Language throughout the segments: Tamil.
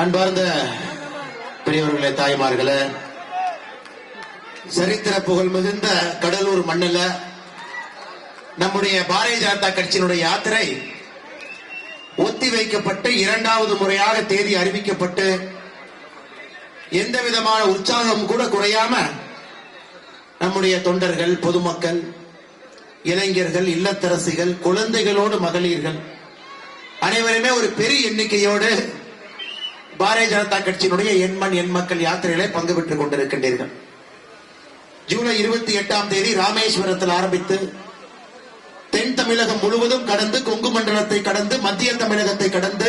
அன்பார்ந்த பெரியவர்களே தாய்மார்களே சரித்திர புகழ் மிகுந்த கடலூர் மண்ணில் நம்முடைய பாரதிய ஜனதா கட்சியினுடைய யாத்திரை ஒத்தி வைக்கப்பட்டு இரண்டாவது முறையாக தேதி அறிவிக்கப்பட்டு எந்த விதமான உற்சாகம் கூட குறையாம நம்முடைய தொண்டர்கள் பொதுமக்கள் இளைஞர்கள் இல்லத்தரசிகள் குழந்தைகளோடு மகளிர்கள் அனைவருமே ஒரு பெரிய எண்ணிக்கையோடு பாரதிய ஜனதா கட்சியினுடைய எண்மண் எண் மக்கள் யாத்திரையிலே பங்கு பெற்றுக் கொண்டிருக்கின்றீர்கள். ஜூலை இருபத்தி எட்டாம் தேதி ராமேஸ்வரத்தில் ஆரம்பித்து தென் தமிழகம் முழுவதும் கடந்து கொங்கு மண்டலத்தை கடந்து மத்திய தமிழகத்தை கடந்து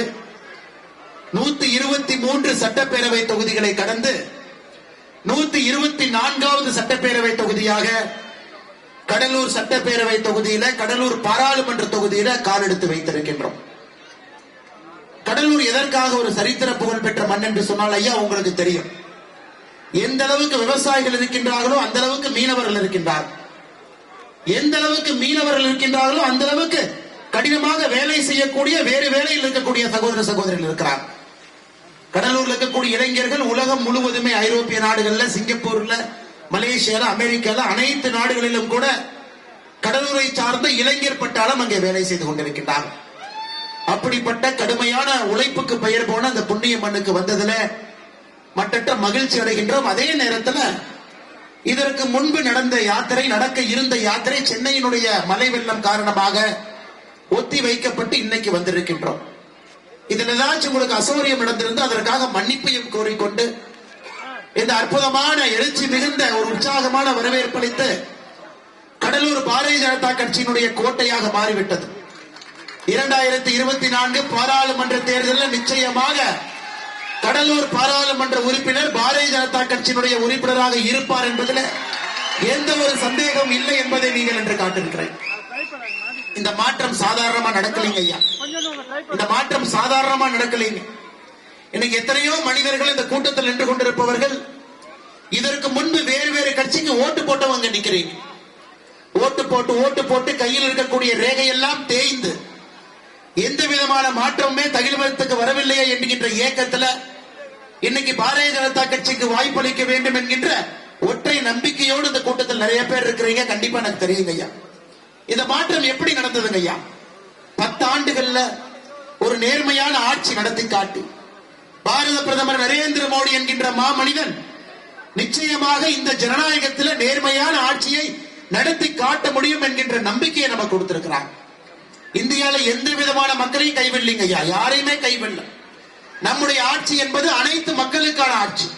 நூத்தி இருபத்தி மூன்று சட்டப்பேரவை தொகுதிகளை கடந்து நூத்தி இருபத்தி நான்காவது சட்டப்பேரவை தொகுதியாக கடலூர் சட்டப்பேரவை தொகுதியில கடலூர் பாராளுமன்ற தொகுதியில காலெடுத்து வைத்திருக்கின்றோம். கடலூர் எதற்காக ஒரு சரித்திர புகழ் பெற்ற மண் என்று சொன்னால் ஐயா உங்களுக்கு தெரியும். எந்த அளவுக்கு விவசாயிகள் இருக்கின்றார்களோ அந்த அளவுக்கு மீனவர்கள் இருக்கின்றார் எந்த அளவுக்கு மீனவர்கள் இருக்கின்றார்களோ அந்த அளவுக்கு கடினமாக வேலை செய்யக்கூடிய வேறு வேலையில் இருக்கக்கூடிய சகோதர சகோதரிகள் இருக்கிறார் கடலூர்ல இருக்கக்கூடிய இளைஞர்கள் உலகம் முழுவதுமே ஐரோப்பிய நாடுகள்ல சிங்கப்பூர்ல மலேசியால அமெரிக்கால அனைத்து நாடுகளிலும் கூட கடலூரை சார்ந்த இளைஞர் பட்டாளம் அங்கே வேலை செய்து கொண்டிருக்கின்றார்கள். அப்படிப்பட்ட கடுமையான உழைப்புக்கு பெயர் போன அந்த புண்ணிய மண்ணுக்கு வந்ததுல மட்டற்ற மகிழ்ச்சி அடைகின்றோம். அதே நேரத்துல இதற்கு முன்பு நடந்த யாத்திரை நடக்க இருந்த யாத்திரை சென்னையினுடைய மலை வெள்ளம் காரணமாக ஒத்தி வைக்கப்பட்டு இன்னைக்கு வந்திருக்கின்றோம். இதில் ஏதாச்சும் உங்களுக்கு அசௌரியம் நடந்திருந்து அதற்காக மன்னிப்பையும் கோரிக்கொண்டு இந்த அற்புதமான எழுச்சி மிகுந்த ஒரு உற்சாகமான வரவேற்பளித்து கடலூர் பாரதிய ஜனதா கட்சியினுடைய கோட்டையாக மாறிவிட்டது. இரண்டாயிரத்தி இருபத்தி நான்கு பாராளுமன்ற தேர்தலில் நிச்சயமாக கடலூர் பாராளுமன்ற உறுப்பினர் பாரதிய ஜனதா கட்சியினுடைய உறுப்பினராக இருப்பார் என்பதில் எந்த ஒரு சந்தேகம் இல்லை என்பதை நீங்கள் என்று காட்டிருக்கிறேன் இந்த மாற்றம் சாதாரணமா நடக்கலைங்க ஐயா. இந்த மாற்றம் சாதாரணமா நடக்கலைங்க. இன்னைக்கு எத்தனையோ மனிதர்கள் இந்த கூட்டத்தில் நின்று கொண்டிருப்பவர்கள் இதற்கு முன்பு வேறு வேறு கட்சிக்கு ஓட்டு போட்டவங்க நிக்கிறீங்க. ஓட்டு போட்டு ஓட்டு போட்டு கையில் இருக்கக்கூடிய ரேகையெல்லாம் தேய்ந்து எந்த விதமான மாற்றமுமே தகிழ்வதற்கு வரவில்லையே என்கின்ற ஏக்கத்துல இன்னைக்கு பாரதிய ஜனதா கட்சிக்கு வாய்ப்பளிக்க வேண்டும் என்கின்ற ஒற்றை நம்பிக்கையோடு இந்த கூட்டத்தில் நிறைய பேர் இருக்கிறீங்க. கண்டிப்பா எனக்கு தெரியுங்க ஐயா. இந்த மாற்றம் எப்படி நடந்ததுங்க ஐயா? பத்து ஆண்டுகள்ல ஒரு நேர்மையான ஆட்சி நடத்தி காட்டி பாரத பிரதமர் நரேந்திர மோடி என்கின்ற மாமனிதன் நிச்சயமாக இந்த ஜனநாயகத்தில் நேர்மையான ஆட்சியை நடத்தி காட்ட முடியும் என்கின்ற நம்பிக்கையை நமக்கு கொடுத்திருக்கிறார். இந்தியால எந்த விதமான மக்களையும் கைவிடலீங்க ஐயா. யாரையுமே கைவிடல. நம்முடைய ஆட்சி என்பது அனைத்து மக்களுக்கான ஆட்சி.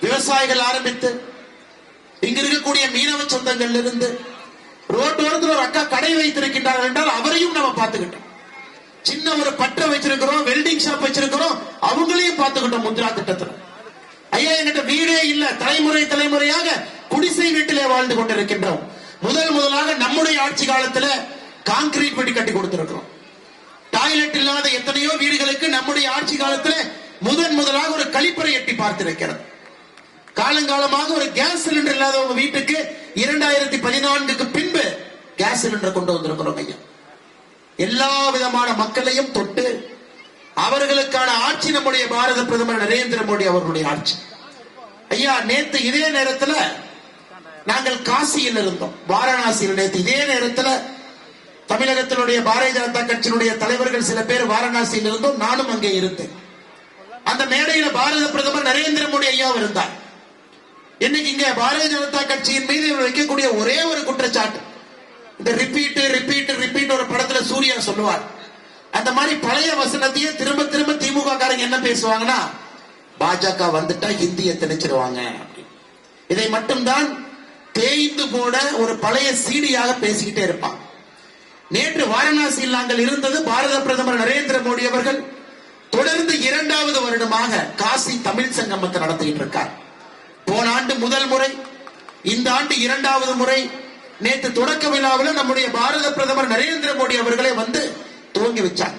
விவசாயிகள் ஆரம்பித்து இங்க இருக்கக்கூடிய மீனவ சொந்தங்கள்ல இருந்து ரோட்டோரத்தில் ஒரு அக்கா கடை வைத்திருக்கின்றார்கள் என்றால் அவரையும் நம்ம பார்த்துக்கிட்டோம். சின்ன ஒரு பட்டை வச்சிருக்கிறோம் வெல்டிங் ஷாப் வச்சிருக்கிறோம் அவங்களையும் பார்த்துக்கிட்டோம் முத்ரா திட்டத்தில். ஐயா என்கிட்ட வீடே இல்ல. தலைமுறை தலைமுறையாக குடிசை வீட்டிலே வாழ்ந்து கொண்டிருக்கின்றோம். முதல் முதலாக நம்முடைய ஆட்சி காலத்துல கான்கிரீட் பண்ணி கட்டி கொடுத்திருக்கிறோம். டாய்லெட் இல்லாத எத்தனையோ வீடுகளுக்கு நம்முடைய ஆட்சி காலத்துல முதன் முதலாக ஒரு கழிப்பறை எட்டி பார்த்திருக்கிறது. காலங்காலமாக ஒரு கேஸ் சிலிண்டர் இல்லாதவங்க வீட்டுக்கு இரண்டாயிரத்தி பதினான்குக்கு பின்பு கேஸ் சிலிண்டர் கொண்டு வந்திருக்கிறோம் ஐயா. எல்லா விதமான மக்களையும் தொட்டு அவர்களுக்கான ஆட்சி நம்முடைய பாரத பிரதமர் நரேந்திர மோடி அவர்களுடைய ஆட்சி. ஐயா நேத்து இதே நேரத்துல நாங்கள் காசியில் இருந்தோம். வாரணாசியில் நேத்து இதே நேரத்துல தமிழகத்தினுடைய பாரதிய ஜனதா கட்சியினுடைய தலைவர்கள் சில பேர் வாரணாசியில் இருந்தோம் நானும் அங்கே இருந்தேன். அந்த மேடையில பாரத பிரதமர் நரேந்திர மோடி ஐயாவும் இருந்தார். இன்னைக்கு இங்க பாரதிய ஜனதா கட்சியின் மீது இவர் வைக்கக்கூடிய ஒரே ஒரு குற்றச்சாட்டு. இந்த ரிப்பீட் ரிப்பீட் ரிப்பீட் ஒரு படத்துல சூர்யா சொல்லுவார். அந்த மாதிரி பழைய வசனத்தையே திரும்ப திரும்ப திமுக காரங்க என்ன பேசுவாங்கன்னா பாஜக வந்துட்டா ஹிந்திய திணிச்சிருவாங்க இதை மட்டும்தான் தேய்ந்து போட ஒரு பழைய சீடியாக பேசிக்கிட்டே இருப்பான் நேற்று வாரணாசியில் நாங்கள் இருந்தது பாரத பிரதமர் நரேந்திர மோடி அவர்கள். தொடர்ந்து இரண்டாவது வருடமாக காசி தமிழ் சங்கமத்தை நடத்திட்டு இருக்கார். போன ஆண்டு முதல் முறை இந்த ஆண்டு இரண்டாவது முறை நேற்று தொடக்க விழாவில் நம்முடைய பாரத பிரதமர் நரேந்திர மோடி அவர்களை வந்து துவங்கி வச்சார்.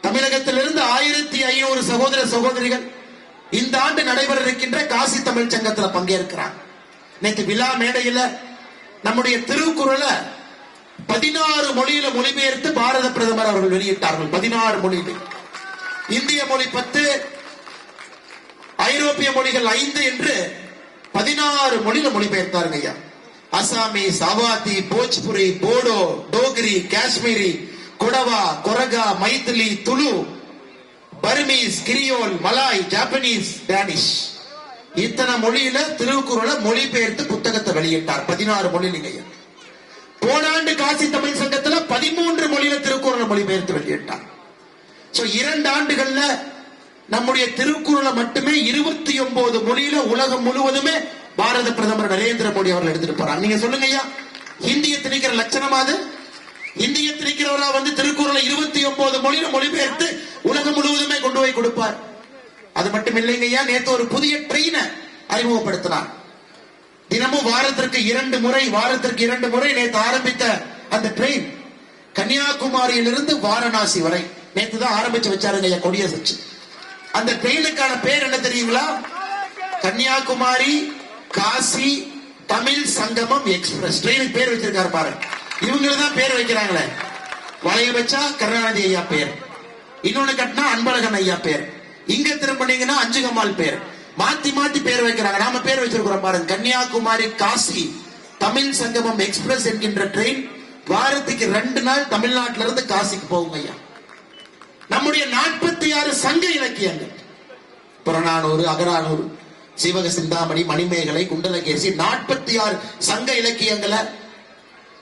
தமிழகத்திலிருந்து ஆயிரத்தி ஐநூறு சகோதர சகோதரிகள் இந்த ஆண்டு நடைபெற இருக்கின்ற காசி தமிழ் சங்கத்தில் பங்கேற்கிறார். நேற்று விழா மேடையில நம்முடைய திருக்குறளை பதினாறு மொழியில மொழிபெயர்த்து பாரத பிரதமர் அவர்கள் வெளியிட்டார்கள். பதினாறு மொழியில இந்திய மொழி பத்து ஐரோப்பிய மொழிகள் ஐந்து என்று பதினாறு மொழியில மொழிபெயர்த்தாருங்க ஐயா. Assamese சவாதி Bhojpuri Bodo Dogri Kashmiri Kodava Koraga Maithili Tulu Burmese Creole Malay Japanese Danish. இத்தனை மொழியில திருக்குறளை மொழிபெயர்த்து புத்தகத்தை வெளியிட்டார். பதினாறு மொழியில ஐயா. போனாண்டு காசி தமிழ் சங்கத்துல பதிமூன்று மொழியில திருக்குறள் மொழிபெயர்த்து வெளியிட்டார். சோ இரண்டு ஆண்டுகள்ல நம்முடைய திருக்குறளை மட்டுமே இருபத்தி ஒன்பது மொழியில உலகம் முழுவதுமே பாரத பிரதமர் நரேந்திர மோடி அவர்கள் எடுத்துட்டு போறாங்க நீங்க சொல்லுங்க ஐயா இந்திய திணிக்கிற லட்சணமா அது? இந்திய திணிக்கிறவரா வந்து திருக்குறளை இருபத்தி ஒன்பது மொழியில மொழிபெயர்த்து உலகம் முழுவதுமே கொண்டு போய் கொடுப்பார். அது மட்டும் இல்லைங்க ஐயா நேற்று ஒரு புதிய ட்ரெயினை அறிமுகப்படுத்தினார். தினமும் வாரத்திற்கு இரண்டு முறை வாரத்திற்கு இரண்டு முறை நேற்று ஆரம்பித்த அந்த ட்ரெயின் கன்னியாகுமரியிலிருந்து வாரணாசி வரை. நேற்று தான் ஆரம்பிச்சு வச்சாருங்க ஐயா கொடிய சச்சு அந்த ட்ரெயினுக்கான பேர் என்ன தெரியுங்களா? கன்னியாகுமரி காசி தமிழ் சங்கமம் எக்ஸ்பிரஸ் ட்ரெயினுக்கு பேர் வச்சிருக்காரு பாரு. இவங்க தான் பேர் வைக்கிறாங்களே. வளைய வச்சா கருணாநிதி ஐயா பேர். இன்னொன்னு கட்டினா அன்பழகன் ஐயா பேர். இங்க திரும்பினீங்கன்னா அஞ்சுகம்மாள் பேர். மாத்தி மாத்தி பேர் வைக்கிறாங்க. நாம பேர் வச்சிருக்கிறோம் பாருங்க. கன்னியாகுமரி காசி தமிழ் சங்கமம் எக்ஸ்பிரஸ் என்கின்ற ட்ரெயின் வாரத்துக்கு ரெண்டு நாள் தமிழ்நாட்டில இருந்து காசிக்கு போகும் ஐயா. நம்முடைய நாற்பத்தி ஆறு சங்க இலக்கியங்கள். புறநானூறு அகரானூர் சிவக சிந்தாமணி மணிமேகலை குண்டலகேசி நாற்பத்தி ஆறு சங்க இலக்கியங்களை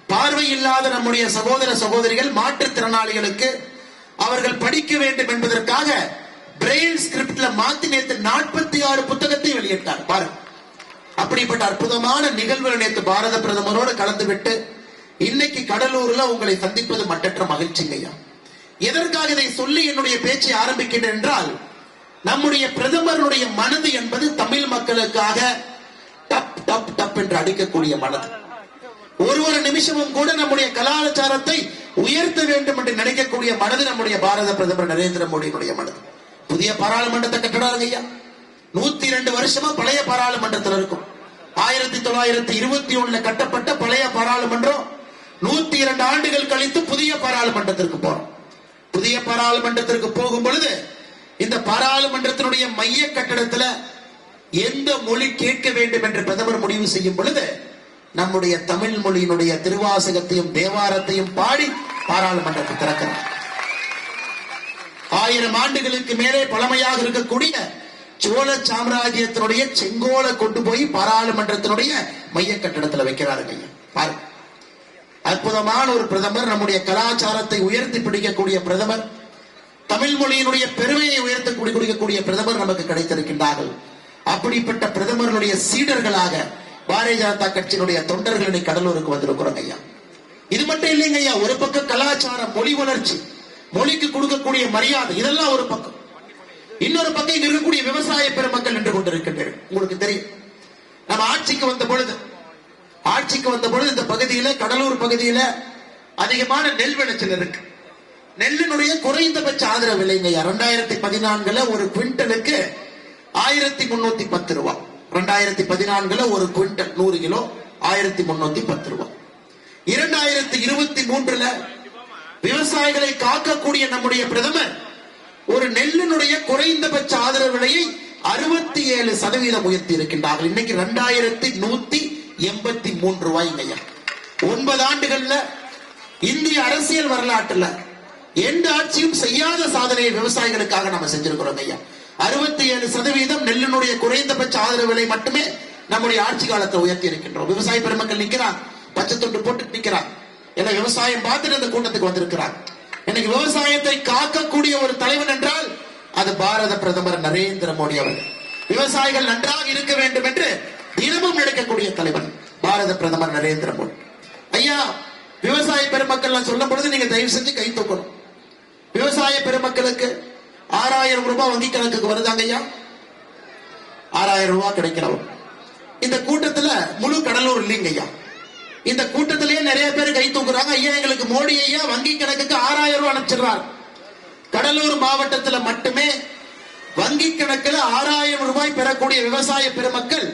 பார்வை இல்லாத நம்முடைய சகோதர சகோதரிகள் மாற்றுத்திறனாளிகளுக்கு அவர்கள் படிக்க வேண்டும் என்பதற்காக பிரெயில் ஸ்கிரிப்ட்ல மாத்தி நேற்று நாற்பத்தி ஆறு புத்தகத்தை வெளியிட்டார். பாருங்க. அப்படிப்பட்ட அற்புதமான நிகழ்வுகள் நேற்று பாரத பிரதமரோடு கலந்துவிட்டு இன்னைக்கு கடலூர்ல உங்களை சந்திப்பது மட்டற்ற மகிழ்ச்சிங்கய்யா. எதற்காக இதை சொல்லி என்னுடைய பேச்சை ஆரம்பிக்கிறேன் என்றால் நம்முடைய பிரதமருடைய மனது என்பது தமிழ் மக்களுக்காக டப் டப் டப் என்று அடிக்கக்கூடிய மனது. ஒரு ஒரு நிமிஷமும் கூட நம்முடைய கலாச்சாரத்தை உயர்த்த வேண்டும் என்று நினைக்கக்கூடிய மனது நம்முடைய பாரத பிரதமர் நரேந்திர மோடியினுடைய மனது. புதிய பாராளுமன்றத்தை கட்டிடாருங்க ஐயா. நூத்தி ரெண்டு வருஷமா பழைய பாராளுமன்றத்தில் இருக்கும். ஆயிரத்தி தொள்ளாயிரத்தி இருபத்தி ஒண்ணுல கட்டப்பட்ட பழைய பாராளுமன்றம் நூத்தி இரண்டு ஆண்டுகள் கழித்து புதிய பாராளுமன்றத்திற்கு போறோம். புதிய பாராளுமன்றத்திற்கு போகும் பொழுது இந்த பாராளுமன்றத்தினுடைய மைய கட்டடத்துல எந்த மொழி கேட்க வேண்டும் என்று பிரதமர் முடிவு செய்யும் பொழுது நம்முடைய தமிழ் மொழியினுடைய திருவாசகத்தையும் தேவாரத்தையும் பாடி பாராளுமன்றத்தை திறக்கிறார். ஆயிரம் ஆண்டுகளுக்கு மேலே பழமையாக இருக்கக்கூடிய சோழ சாம்ராஜ்யத்தினுடைய செங்கோலை கொண்டு போய் பாராளுமன்றத்தினுடைய மைய கட்டடத்துல வைக்கிறாருங்க பாருங்க அற்புதமான ஒரு பிரதமர் நம்முடைய கலாச்சாரத்தை உயர்த்தி பிடிக்கக்கூடிய பிரதமர் தமிழ் மொழியினுடைய பெருமையை உயர்த்தி குடிக்கக்கூடிய பிரதமர் நமக்கு கிடைத்திருக்கின்றார்கள். அப்படிப்பட்ட பிரதமர்களுடைய சீடர்களாக பாரதிய ஜனதா கட்சியினுடைய தொண்டர்கள் கடலூருக்கு வந்திருக்கிறோம் ஐயா இது மட்டும் இல்லைங்க ஐயா ஒரு பக்கம் கலாச்சாரம் மொழி வளர்ச்சி மொழிக்கு கொடுக்கக்கூடிய மரியாதை இதெல்லாம் ஒரு பக்கம். இன்னொரு பக்கம் இங்க இருக்கக்கூடிய விவசாய பெருமக்கள் நின்று கொண்டிருக்கின்றனர். உங்களுக்கு தெரியும். நம்ம ஆட்சிக்கு வந்த பொழுது ஆட்சிக்கு வந்த பொழுது இந்த பகுதியில கடலூர் பகுதியில அதிகமான நெல் விளைச்சல் இருக்கு. நெல்லினுடைய குறைந்தபட்ச ஆதரவு விலைங்க. ரெண்டாயிரத்தி பதினான்குல ஒரு குவிண்டலுக்கு ஆயிரத்தி முன்னூத்தி பத்து ரூபாய் ரெண்டாயிரத்தி பதினான்குல ஒரு குவிண்டல் நூறு கிலோ ஆயிரத்தி முன்னூத்தி பத்து ரூபாய் இரண்டாயிரத்தி இருபத்தி மூன்றுல விவசாயிகளை காக்கக்கூடிய நம்முடைய பிரதமர் ஒரு நெல்லினுடைய குறைந்தபட்ச ஆதரவு விலையை அறுபத்தி ஏழு சதவீதம் உயர்த்தி இருக்கின்றார்கள் இன்னைக்கு ரெண்டாயிரத்தி நூத்தி எண்பத்தி மூன்று ரூபாய்ங்கய்யா ஒன்பது ஆண்டுகள்ல இந்திய அரசியல் வரலாற்றுல எந்த ஆட்சியும் செய்யாத சாதனையை விவசாயிகளுக்காக நம்ம செஞ்சிருக்கிறோம் ஐயா. அறுபத்தி ஏழு சதவீதம் நெல்லினுடைய குறைந்தபட்ச ஆதரவு விலை மட்டுமே நம்முடைய ஆட்சி காலத்தை உயர்த்தி இருக்கின்றோம் விவசாய பெருமக்கள் நிக்கிறான் பச்சை தொண்டு போட்டு நிக்கிறான் என்ன விவசாயம் பார்த்துட்டு இந்த கூட்டத்துக்கு வந்திருக்கிறார். இன்னைக்கு விவசாயத்தை காக்கக்கூடிய ஒரு தலைவன் என்றால் அது பாரத பிரதமர் நரேந்திர மோடி அவர்கள். விவசாயிகள் நன்றாக இருக்க வேண்டும் என்று தினமும் எடுக்கக்கூடிய தலைவன் பாரத பிரதமர் நரேந்திர மோடி. ஐயா விவசாய பெருமக்கள் சொல்லும் பொழுது நீங்க தயவு செஞ்சு கை தூக்கணும். விவசாய பெருமக்களுக்கு ஆறாயிரம் ரூபாய் வங்கி கணக்குக்கு வருதாங்க ஐயா? ஆறாயிரம் ரூபாய் கிடைக்கிறோம் இந்த கூட்டத்துல முழு கடலூர் இல்லைங்க ஐயா. இந்த கூட்டத்திலேயே நிறைய பேர் கை தூக்குறாங்க. ஐயா எங்களுக்கு மோடி ஐயா வங்கி கணக்குக்கு ஆறாயிரம் ரூபாய் அனுப்பிச்சிடுறார். கடலூர் மாவட்டத்தில் மட்டுமே வங்கி கணக்கில் ஆறாயிரம் ரூபாய் பெறக்கூடிய விவசாய பெருமக்கள்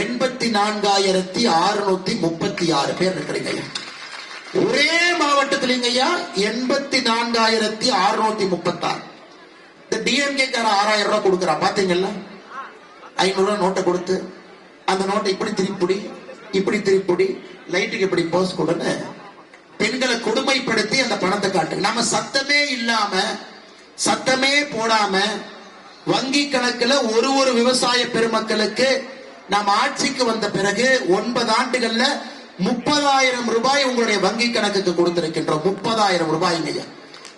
எண்பத்தி நான்காயிரத்தி அறுநூத்தி முப்பத்தி ஆறு பேர் இருக்கிறீங்க ஐயா. ஒரே மாவட்டத்திலேங்க ஐயா எண்பத்தி நான்காயிரத்தி அறுநூத்தி முப்பத்தாறு. இந்த டிஎம்கே கார ஆறாயிரம் ரூபாய் கொடுக்குறா. பாத்தீங்கல்ல? ஐநூறு ரூபாய் நோட்டை கொடுத்து அந்த நோட்டை இப்படி திருப்பிடி இப்படி திருப்பிடி லைட்டுக்கு இப்படி போஸ் கொடுன்னு பெண்களை கொடுமைப்படுத்தி அந்த பணத்தை காட்டு நம்ம சத்தமே இல்லாம சத்தமே போடாம வங்கி கணக்குல ஒரு ஒரு விவசாய பெருமக்களுக்கு நாம் ஆட்சிக்கு வந்த பிறகு ஒன்பது ஆண்டுகள்ல முப்பதாயிரம் ரூபாய் உங்களுடைய வங்கி கணக்குக்கு கொடுத்திருக்கின்றோம். முப்பதாயிரம் ரூபாய்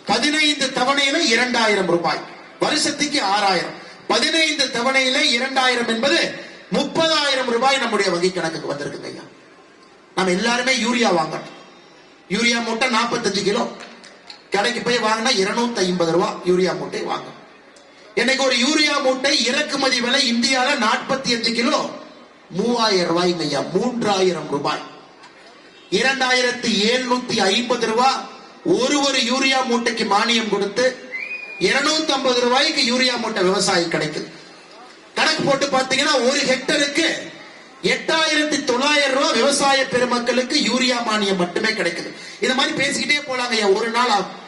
பதினைந்து தவணையில இரண்டாயிரம் ரூபாய். வருஷத்துக்கு ஆறாயிரம். பதினைந்து தவணையில இரண்டாயிரம் என்பது முப்பதாயிரம் ரூபாய் நம்முடைய வங்கி கணக்குக்கு வந்திருக்குங்க ஐயா. நம்ம எல்லாருமே யூரியா வாங்கணும். யூரியா மூட்டை 45 கிலோ. கடைக்கு போய் வாங்கினா இருநூத்தி ஐம்பது ரூபா யூரியா மூட்டை வாங்கணும். இன்னைக்கு ஒரு யூரியா மூட்டை இறக்குமதி விலை இந்தியாவில் நாற்பத்தி அஞ்சு கிலோ. மூவாயிரம் ரூபாய்ங்க ஐயா மூன்றாயிரம் ரூபாய். இரண்டாயிரத்தி எழுநூத்தி ஐம்பது ரூபாய் ஒரு ஒரு யூரியா மூட்டைக்கு மானியம் கொடுத்து இருநூத்தி ஐம்பது ரூபாய்க்கு யூரியா மூட்டை விவசாயி கிடைக்குது. கணக்கு போட்டு பாத்தீங்கன்னா ஒரு ஹெக்டருக்கு எட்டாயிரத்தி தொள்ளாயிரம் ரூபாய் விவசாய பெருமக்களுக்கு யூரியா மானியம் மட்டுமே கிடைக்குது. இந்த மாதிரி பேசிக்கிட்டே போலாங்க ஒரு நாள் ஆகும்.